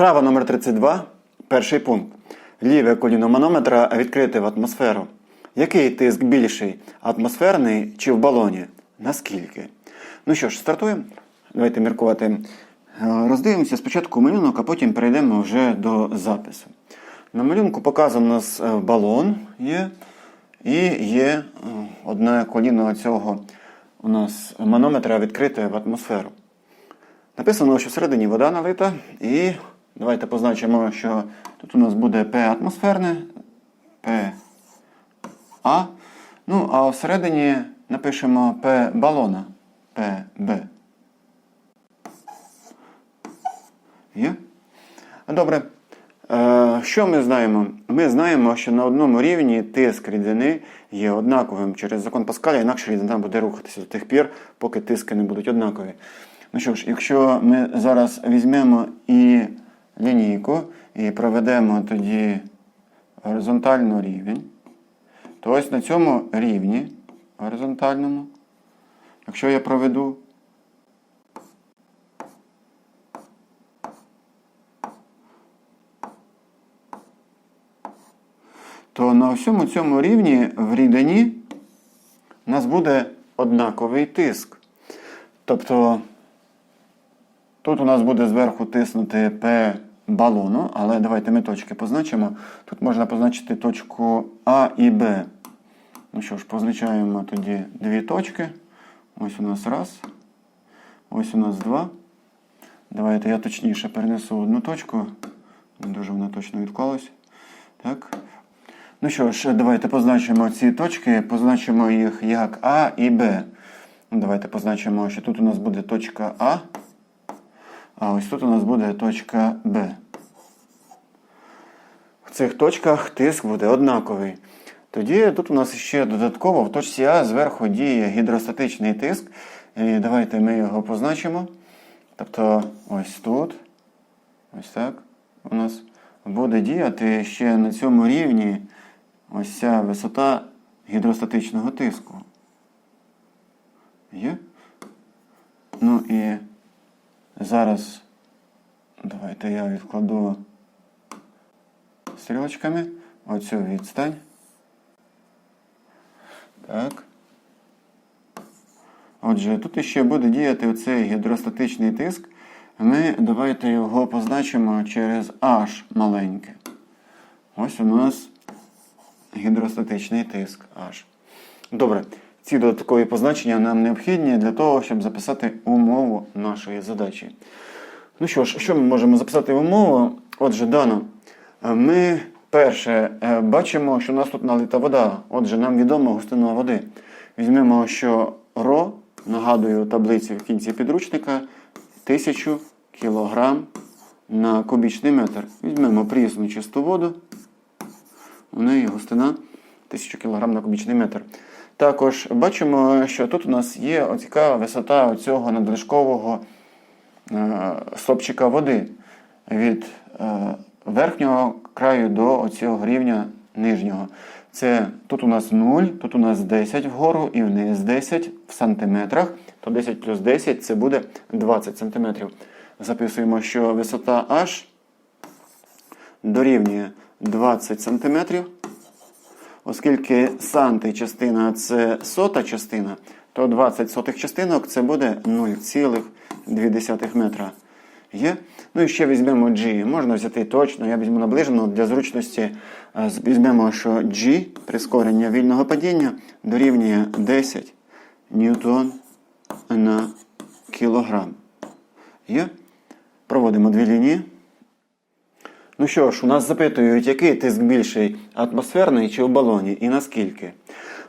Вправа номер 32. Перший пункт. Ліве коліно манометра відкрите в атмосферу. Який тиск більший? Атмосферний чи в балоні? Наскільки? Ну що ж, стартуємо. Давайте міркувати. Е, Роздивимося спочатку малюнок, а потім перейдемо вже до запису. На малюнку показано у нас е, балон є, і є е, одне коліно цього у нас манометра відкрите в атмосферу. Написано, що всередині вода налита, і давайте позначимо, що тут у нас буде P атмосферне, P А. Ну, а всередині напишемо P балона, PB. Є? Добре. Е, Що ми знаємо? Ми знаємо, що на одному рівні тиск рідини є однаковим через закон Паскаля, інакше рідина буде рухатися до тих пір, поки тиски не будуть однакові. Ну що ж, якщо ми зараз візьмемо і лінійку і проведемо тоді горизонтально рівень, то ось на цьому рівні горизонтальному, якщо я проведу то на всьому цьому рівні в рідині у нас буде однаковий тиск. Тобто тут у нас буде зверху тиснути P балону, але давайте ми точки позначимо. Тут можна позначити точку А і Б. Ну що ж, позначаємо тоді дві точки. Ось у нас раз. Ось у нас два. Давайте я точніше перенесу одну точку. Дуже вона точно відклалась. Так. Ну що ж, давайте позначимо ці точки, позначимо їх як А і Б. Ну, Давайте позначимо, що тут у нас буде точка А, а ось тут у нас буде точка Б. В цих точках тиск буде однаковий. Тоді тут у нас ще додатково в точці А зверху діє гідростатичний тиск. І давайте ми його позначимо. Тобто ось тут, ось так, у нас буде діяти ще на цьому рівні ось ця висота гідростатичного тиску. Є? Ну і зараз давайте я відкладу стрілочками оцю відстань. Так. Отже, тут ще буде діяти оцей гідростатичний тиск. Ми давайте його позначимо через H маленьке. Ось у нас гідростатичний тиск H. Добре, ці додаткові позначення нам необхідні для того, щоб записати умову нашої задачі. Ну що ж, що ми можемо записати в умову? Отже, дано. Ми перше е, бачимо, що у нас тут налита вода. Отже, нам відома густина води. Візьмемо, що ро, нагадую таблиці в кінці підручника, 1000 кг на кубічний метр. Візьмемо прісну чисту воду. У неї густина 1000 кг на кубічний метр. Також бачимо, що тут у нас є цікава висота цього надлишкового е, стопчика води від е, верхнього краю до цього рівня нижнього. Це тут у нас 0, тут у нас 10 вгору і вниз 10 в сантиметрах. То 10 плюс 10 це буде 20 сантиметрів. Записуємо, що висота H дорівнює 20 сантиметрів. Оскільки санти частина це сота частина, то 20 сотих частинок це буде 0,2 метра. Є? Ну і ще візьмемо G. Можна взяти точно, я візьму наближено для зручності. е, Візьмемо, що G прискорення вільного падіння дорівнює 10 ньютон на кілограм. Є? Проводимо дві лінії. Ну що ж, у нас запитують, який тиск більший атмосферний чи в балоні і наскільки.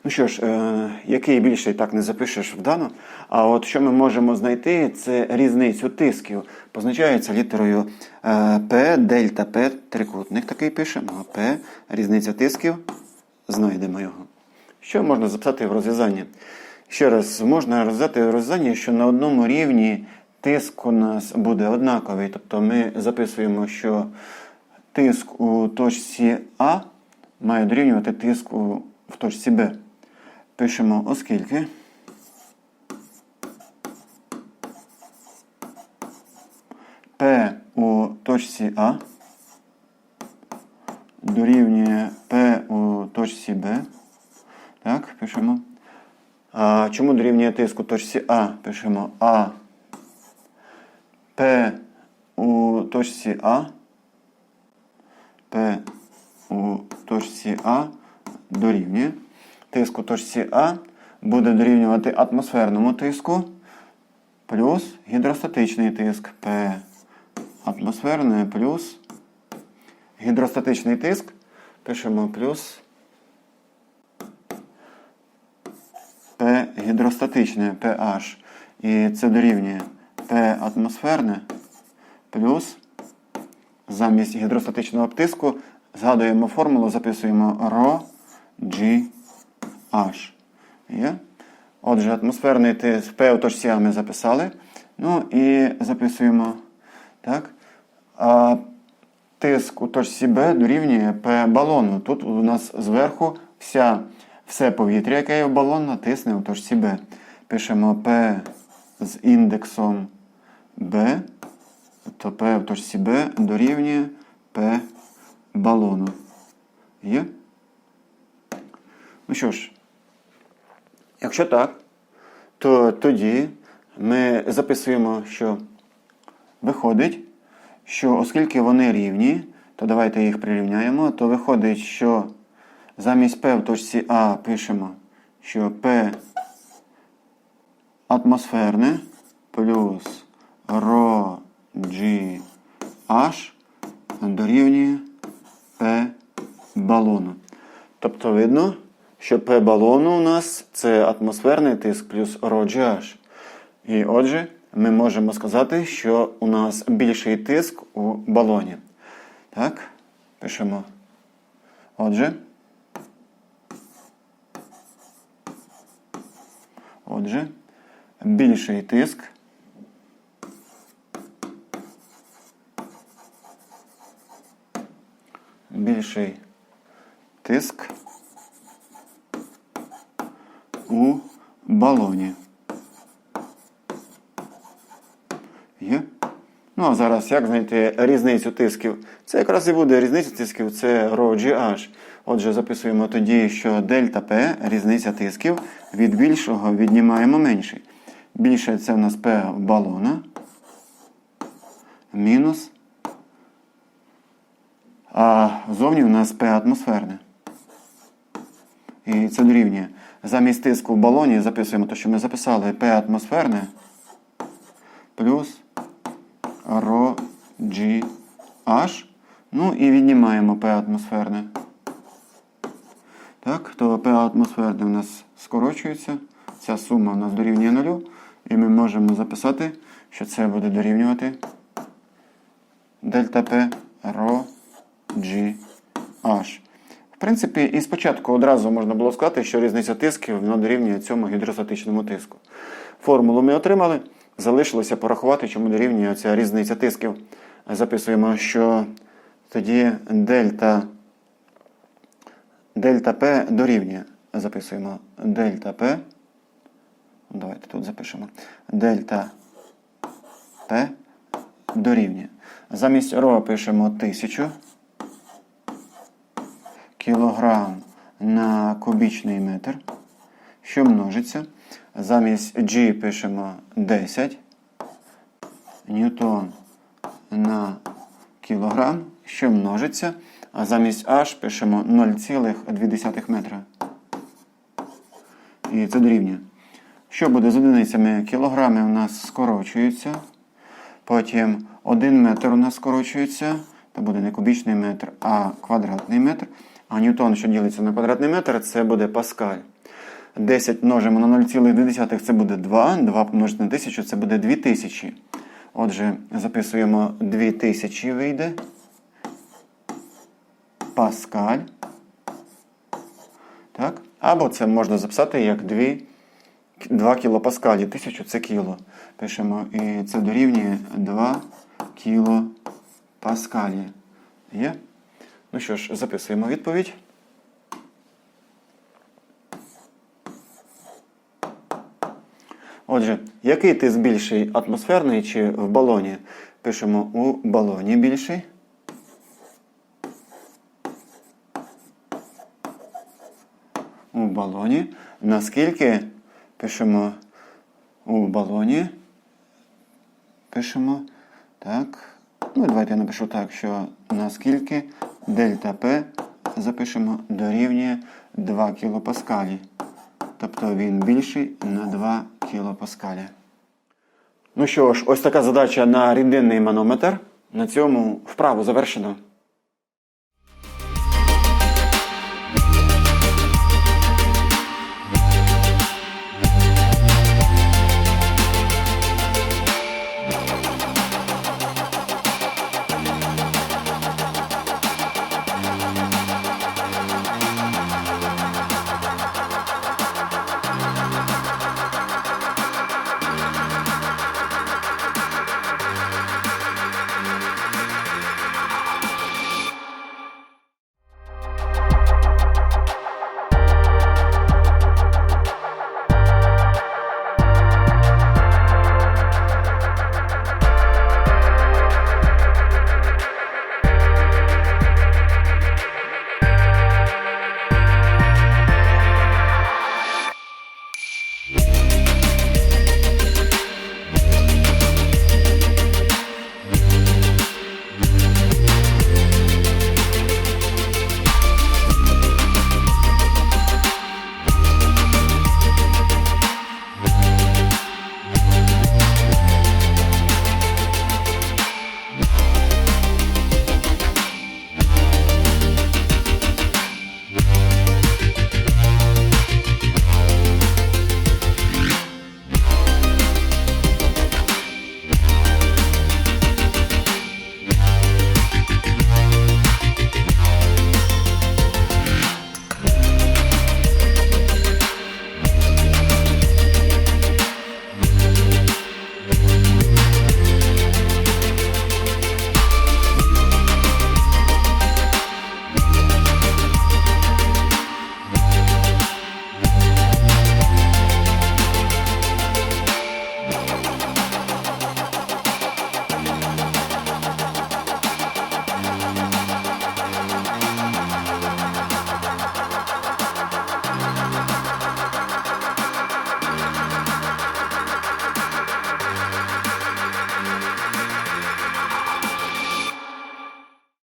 Ну що ж, е, який більший так не запишеш вдано. А от що ми можемо знайти, це різницю тисків. Позначається літерою е, P, дельта P, трикутник такий пишемо. P, різниця тисків. Знайдемо його. Що можна записати в розв'язанні? Ще раз, можна розв'язати в розв'язанні, що на одному рівні тиск у нас буде однаковий. Тобто ми записуємо, що тиск у точці А має дорівнювати тиску в точці Б. Пишемо оскільки. P у точці А дорівнює P у точці Б. Так, пишемо. А чому дорівнює тиск у точці А? Пишемо А. P у точці А. P у точці А дорівнює. Тиск у точці А буде дорівнювати атмосферному тиску плюс гідростатичний тиск P. Атмосферне плюс гідростатичний тиск. Пишемо плюс P гідростатичне pH. І це дорівнює P атмосферне плюс замість гідростатичного тиску згадуємо формулу, записуємо ρ G H. Є? Отже, атмосферний тиск P у точці А ми записали. Ну і записуємо так. А тиск у точці Б дорівнює P балону. Тут у нас зверху вся, все повітря, яке є в балон, тисне у точці Б. Пишемо P з індексом B, то P в точці Б дорівнює P балону. Є? Ну що ж, якщо так, то тоді ми записуємо, що виходить, що оскільки вони рівні, то давайте їх прирівняємо, то виходить, що замість P в точці А пишемо, що P атмосферне плюс ρ G H дорівнює P балону. Тобто видно, що P балону у нас це атмосферний тиск плюс ρ GH. І отже, ми можемо сказати, що у нас більший тиск у балоні. Так, пишемо. Отже. Отже, більший тиск. Більший тиск у балоні. Є? Ну, а зараз як знайти різницю тисків? Це якраз і буде різниця тисків, це ρGH. Отже, записуємо тоді, що дельта P, різниця тисків, від більшого віднімаємо менший. Більше це в нас P балона. Мінус. А зовні у нас P атмосферне. І це дорівнює. Замість тиску в балоні записуємо те, що ми записали P атмосферне плюс ρ G H. Ну і віднімаємо P атмосферне. Так, то P атмосферне у нас скорочується. Ця сума у нас дорівнює нулю. І ми можемо записати, що це буде дорівнювати дельта P ρ G H. В принципі, і спочатку одразу можна було сказати, що різниця тисків дорівнює цьому гідростатичному тиску. Формулу ми отримали. Залишилося порахувати, чому дорівнює ця різниця тисків. Записуємо, що тоді дельта дельта P дорівнює. Записуємо дельта P. Давайте тут запишемо. Дельта P дорівнює. Замість ро пишемо 1000 кілограм на кубічний метр, що множиться. Замість G пишемо 10 ньютон на кілограм, що множиться. А замість H пишемо 0,2 метра. І це дорівнює. Що буде з одиницями? Кілограми у нас скорочуються. Потім 1 метр у нас скорочується. Це буде не кубічний метр, а квадратний метр. А ньютон, що ділиться на квадратний метр, це буде паскаль. 10 множимо на 0,2 це буде 2. 2 помножити на 1000 це буде 2000. Отже, записуємо 2000 вийде. Паскаль. Так? Або це можна записати як 2 2 кілопаскалі. 1000 це кіло. Пишемо, і це дорівнює 2 кілопаскалі. Є? Ну що ж, записуємо відповідь. Отже, який тиск більший атмосферний чи в балоні? Пишемо у балоні більший. У балоні. Наскільки пишемо у балоні. Пишемо так. Ну, давайте я напишу так, що наскільки дельта П запишемо дорівнює 2 кілопаскалі. Тобто він більший на 2 кілопаскалі. Ну що ж, ось така задача на рідинний манометр. На цьому вправу завершено.